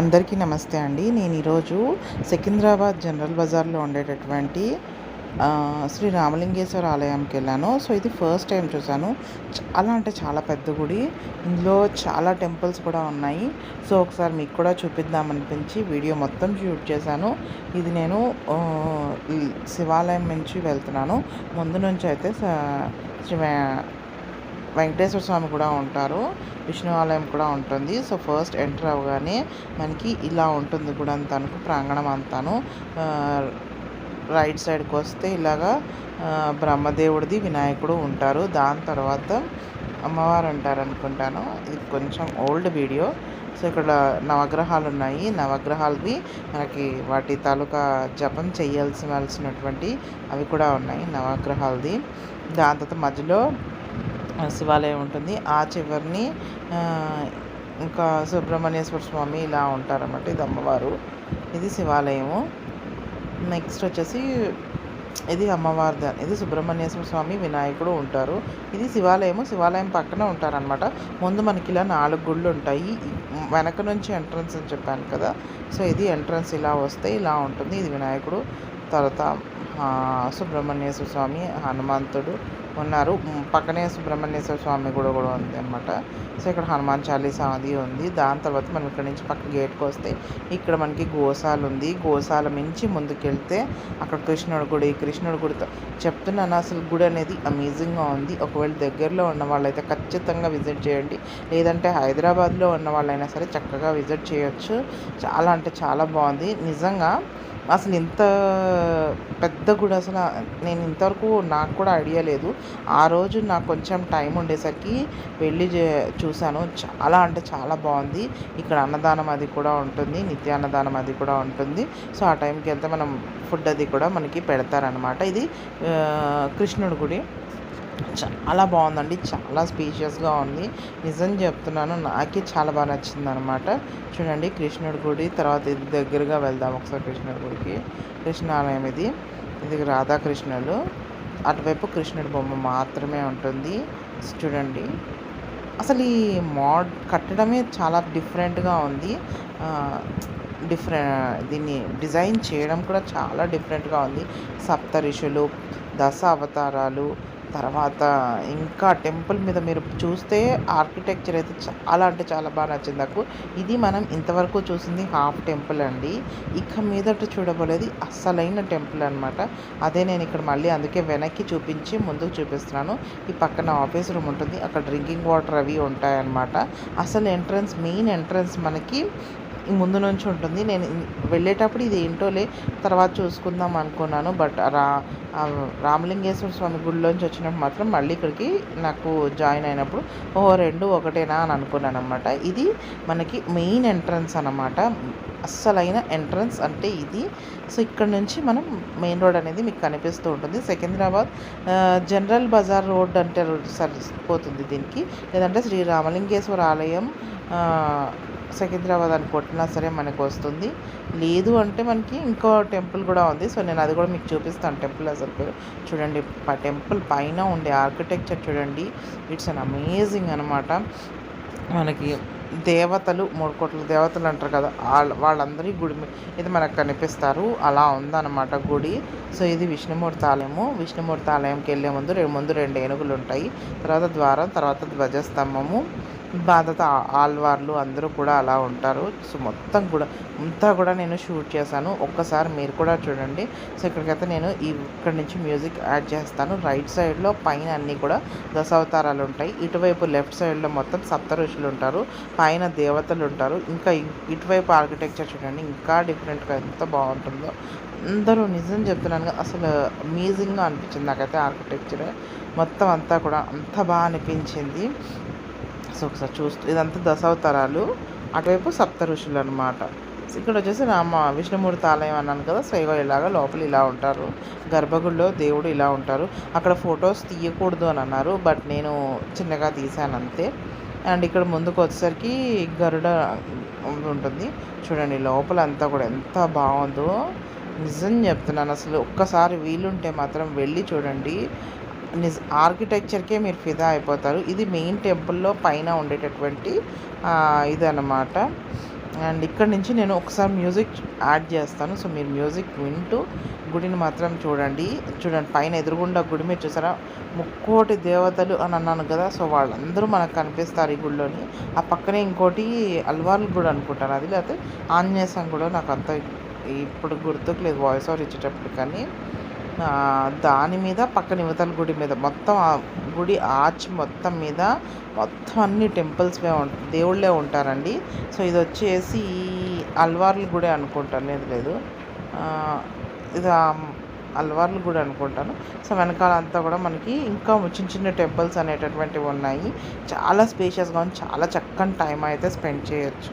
అందరికీ నమస్తే అండి. నేను ఈరోజు సికింద్రాబాద్ జనరల్ బజార్లో ఉండేటటువంటి శ్రీ రామలింగేశ్వర ఆలయంకి వెళ్ళాను. సో ఇది ఫస్ట్ టైం చూశాను. చాలా అంటే చాలా పెద్ద గుడి. ఇందులో చాలా టెంపుల్స్ కూడా ఉన్నాయి. సో ఒకసారి మీకు కూడా చూపిద్దామనిపించి వీడియో మొత్తం షూట్ చేశాను. ఇది నేను ఈ శివాలయం నుంచి వెళ్తున్నాను. ముందు నుంచి అయితే శ్రీ వెంకటేశ్వర స్వామి కూడా ఉంటారు విష్ణు ఆలయం కూడా ఉంటుంది. సో ఫస్ట్ ఎంటర్ అవ్వగానే మనకి ఇలా ఉంటుంది కూడా అంతాను ప్రాంగణం అంతాను. రైట్ సైడ్కి వస్తే ఇలాగా బ్రహ్మదేవుడిది వినాయకుడు ఉంటారు. దాని తర్వాత అమ్మవారు ఉంటారు అనుకుంటాను ఇది కొంచెం ఓల్డ్ వీడియో. సో ఇక్కడ నవగ్రహాలు ఉన్నాయి. నవగ్రహాలవి మనకి వాటి తాలూకా జపం చేయాల్సినటువంటి అవి కూడా ఉన్నాయి నవగ్రహాలది. దాని తర్వాత మధ్యలో శివాలయం ఉంటుంది. ఆ చివరిని ఇంకా సుబ్రహ్మణ్యేశ్వర స్వామి ఇలా ఉంటారన్నమాట. ఇది అమ్మవారు. ఇది శివాలయము. నెక్స్ట్ వచ్చేసి ఇది అమ్మవారి దా- ఇది సుబ్రహ్మణ్యేశ్వర స్వామి వినాయకుడు ఉంటారు. ఇది శివాలయము. శివాలయం పక్కన ఉంటారనమాట ముందు మనకి ఇలా నాలుగు గుళ్ళు ఉంటాయి. వెనక నుంచి ఎంట్రన్స్ అని చెప్పాను కదా. సో ఇది ఎంట్రన్స్ ఇలా వస్తే ఇలా ఉంటుంది. ఇది వినాయకుడు. తర్వాత సుబ్రహ్మణ్యేశ్వర స్వామి హనుమంతుడు ఉన్నారు. పక్కనే సుబ్రహ్మణ్యేశ్వర స్వామి కూడా కూడా ఉంది అనమాట సో ఇక్కడ హనుమాన్ చాలీసా అది ఉంది. దాని తర్వాత మనం ఇక్కడ నుంచి పక్క గేట్కి వస్తే ఇక్కడ మనకి గోశాల ఉంది. గోశాల మించి ముందుకెళ్తే అక్కడ కృష్ణుడి గుడి కృష్ణుడి గుడితో చెప్తున్నాను అసలు గుడి అనేది అమేజింగ్గా ఉంది. ఒకవేళ దగ్గరలో ఉన్న వాళ్ళైతే ఖచ్చితంగా విజిట్ చేయండి. లేదంటే హైదరాబాద్లో ఉన్న వాళ్ళైనా సరే చక్కగా విజిట్ చేయొచ్చు. చాలా అంటే చాలా బాగుంది. నిజంగా అసలు ఇంత పెద్ద గుడి అసలు నేను ఇంతవరకు నాకు కూడా ఐడియా లేదు. ఆ రోజు నాకు కొంచెం టైం ఉండేసరికి వెళ్ళి చే- చూశాను. చాలా అంటే చాలా బాగుంది. ఇక్కడ అన్నదానం అది కూడా ఉంటుంది. నిత్య అన్నదానం అది కూడా ఉంటుంది. సో ఆ టైంకి వెళ్తే మనం ఫుడ్ అది కూడా మనకి పెడతారనమాట ఇది కృష్ణుడి గుడి. చాలా బాగుందండి. చాలా స్పీషియస్గా ఉంది. నిజం చెప్తున్నాను నాకే చాలా బాగా నచ్చింది అనమాట చూడండి కృష్ణుడి గుడి తర్వాత ఇది దగ్గరగా వెళ్దాం ఒకసారి కృష్ణుడి గుడికి. కృష్ణాలయం ఇది. ఇది రాధాకృష్ణులు. అటువైపు కృష్ణుడి బొమ్మ మాత్రమే ఉంటుంది. చూడండి. అసలు ఈ మోడ్ కట్టడమే చాలా డిఫరెంట్గా ఉంది. డిఫరెంట్ దీన్ని డిజైన్ చేయడం కూడా చాలా డిఫరెంట్గా ఉంది. సప్త ఋషులు దశ అవతారాలు తర్వాత ఇంకా టెంపుల్ మీద మీరు చూస్తే ఆర్కిటెక్చర్ అయితే చాలా అంటే చాలా బాగా నచ్చింది నాకు. ఇది మనం ఇంతవరకు చూసింది హాఫ్ టెంపుల్ అండి. ఇక మీదట చూడబోలేదు అస్సలైన టెంపుల్ అనమాట అదే నేను ఇక్కడ మళ్ళీ అందుకే వెనక్కి చూపించి ముందుకు చూపిస్తున్నాను. ఈ పక్కన ఆఫీస్ రూమ్ ఉంటుంది. అక్కడ డ్రింకింగ్ వాటర్ అవి ఉంటాయన్నమాట. అసలు ఎంట్రన్స్ మెయిన్ ఎంట్రన్స్ మనకి ముందు నుంచి ఉంటుంది. నేను వెళ్ళేటప్పుడు ఇది ఏంటోలే తర్వాత చూసుకుందాం అనుకున్నాను. బట్ రా రామలింగేశ్వర స్వామి గుడిలోంచి వచ్చినప్పుడు మాత్రం మళ్ళీ ఇక్కడికి నాకు జాయిన్ అయినప్పుడు ఓ రెండు ఒకటేనా అని అనుకున్నాను అనమాట ఇది మనకి మెయిన్ ఎంట్రన్స్ అనమాట అస్సలైన ఎంట్రన్స్ అంటే ఇది. సో ఇక్కడ నుంచి మనం మెయిన్ రోడ్ అనేది మీకు కనిపిస్తూ ఉంటుంది. సికింద్రాబాద్ జనరల్ బజార్ రోడ్ అంటే సరిపోతుంది దీనికి. లేదంటే శ్రీ రామలింగేశ్వర ఆలయం సికింద్రాబాద్ అని కొట్టినా సరే మనకు వస్తుంది. లేదు అంటే మనకి ఇంకో టెంపుల్ కూడా ఉంది. సో నేను అది కూడా మీకు చూపిస్తాను. టెంపుల్ అసలు పేరు. చూడండి టెంపుల్ పైన ఉండే ఆర్కిటెక్చర్ చూడండి. ఇట్స్ అన్ అమేజింగ్ అనమాట మనకి దేవతలు మూడు కోట్ల దేవతలు అంటారు కదా వాళ్ళ వాళ్ళందరి గుడి ఇది మనకు కనిపిస్తారు. అలా ఉందన్నమాట గుడి. సో ఇది విష్ణుమూర్తి ఆలయము. విష్ణుమూర్తి ఆలయంకి వెళ్ళే ముందు రెండు ముందు రెండు ఏనుగులు ఉంటాయి. తర్వాత ద్వారం తర్వాత ధ్వజస్తంభము. బాధత ఆల్వార్లు అందరూ కూడా అలా ఉంటారు. సో మొత్తం కూడా అంతా కూడా నేను షూట్ చేశాను. ఒక్కసారి మీరు కూడా చూడండి. సో ఇక్కడికైతే నేను ఇక్కడ నుంచి మ్యూజిక్ యాడ్ చేస్తాను. రైట్ సైడ్లో పైన అన్నీ కూడా దశావతారాలు ఉంటాయి. ఇటువైపు లెఫ్ట్ సైడ్లో మొత్తం సప్త ఋషులు ఉంటారు. పైన దేవతలు ఉంటారు. ఇంకా ఇటువైపు ఆర్కిటెక్చర్ చూడండి. ఇంకా డిఫరెంట్గా ఎంత బాగుంటుందో. అందరూ నిజం చెప్తున్నాను. అసలు అమేజింగ్గా అనిపించింది నాకైతే ఆర్కిటెక్చర్. మొత్తం అంతా కూడా అంత బాగా అనిపించింది. సో ఒకసారి చూస్తూ. ఇదంతా దశావతారాలు. అటువైపు సప్త ఋషులు అనమాట ఇక్కడ వచ్చేసి రామ విష్ణుమూర్తి ఆలయం అన్నాను కదా సో ఇలాగా లోపల ఇలా ఉంటారు. గర్భగుడిలో దేవుడు ఇలా ఉంటారు. అక్కడ ఫొటోస్ తీయకూడదు అని అన్నారు బట్ నేను చిన్నగా తీశాను అంతే. అండ్ ఇక్కడ ముందుకు వచ్చేసరికి గరుడ ఉంటుంది. చూడండి లోపల అంతా కూడా ఎంత బాగుందో. నిజం చెప్తున్నాను అసలు. ఒక్కసారి వీలుంటే మాత్రం వెళ్ళి చూడండి. నిజ ఆర్కిటెక్చర్కే మీరు ఫిదా అయిపోతారు. ఇది మెయిన్ టెంపుల్లో పైన ఉండేటటువంటి ఇది ఇదన్నమాట. అండ్ ఇక్కడ నుంచి నేను ఒకసారి మ్యూజిక్ యాడ్ చేస్తాను. సో మీరు మ్యూజిక్ వింటూ గుడిని మాత్రం చూడండి. చూడండి పైన ఎదురుగుండా గుడి మీరు చూసారా? ముక్కోటి దేవతలు అని అన్నాను కదా. సో వాళ్ళందరూ మనకు కనిపిస్తారు ఈ గుడిలోని. ఆ పక్కనే ఇంకోటి అల్వార్లు గుడి అనుకుంటాను అది లేకపోతే ఆంజనేయ కూడా నాకు అంత ఇప్పుడు గుర్తుకు లేదు. వాయిస్ ఓవర్ ఇచ్చేటప్పుడు కానీ దాని మీద పక్కన యువతల గుడి మీద. మొత్తం ఆ గుడి ఆర్చ్ మొత్తం మీద మొత్తం అన్ని టెంపుల్స్ దేవుళ్ళే ఉంటారండి. సో ఇది వచ్చేసి అల్వార్ల గుడి అనుకుంటాను లేదు లేదు. ఇది ఆ అల్వార్ల గుడి అనుకుంటాను. సో వెనకాల అంతా కూడా మనకి ఇంకా చిన్న చిన్న టెంపుల్స్ అనేటటువంటివి ఉన్నాయి. చాలా స్పేషియస్గా ఉంది. చాలా చక్కని టైం అయితే స్పెండ్ చేయొచ్చు.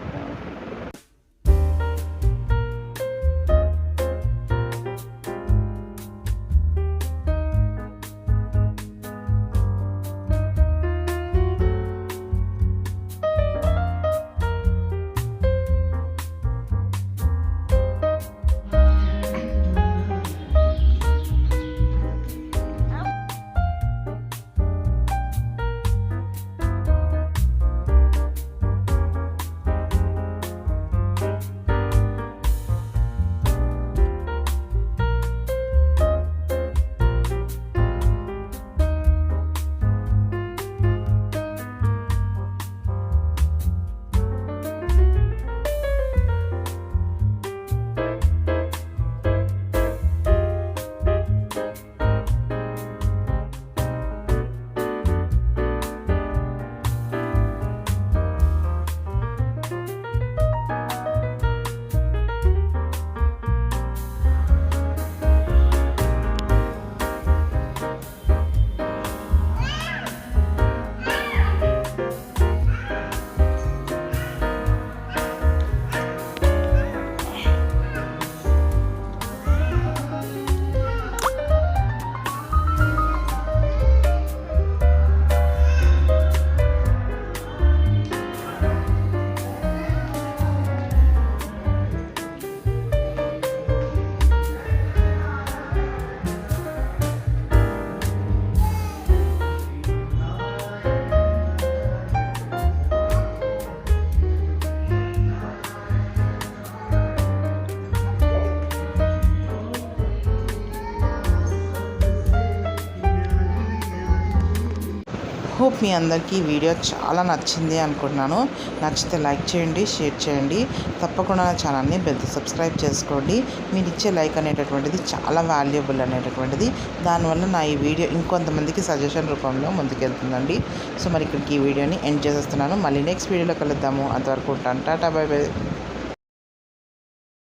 హోప్ మీ అందరికీ వీడియో చాలా నచ్చింది అనుకుంటున్నాను. నచ్చితే లైక్ చేయండి షేర్ చేయండి. తప్పకుండా నా ఛానల్ని పెద్ద సబ్స్క్రైబ్ చేసుకోండి. మీరు ఇచ్చే లైక్ అనేటటువంటిది చాలా వాల్యుబుల్ అనేటటువంటిది. దానివల్ల నా ఈ వీడియో ఇంకొంతమందికి సజెషన్ రూపంలో ముందుకెళ్తుందండి. సో మరి ఇక్కడికి ఈ వీడియోని ఎండ్ చేసేస్తున్నాను. మళ్ళీ నెక్స్ట్ వీడియోలో కలుద్దాము. అంతవరకు ఉంటాను. Tata bye by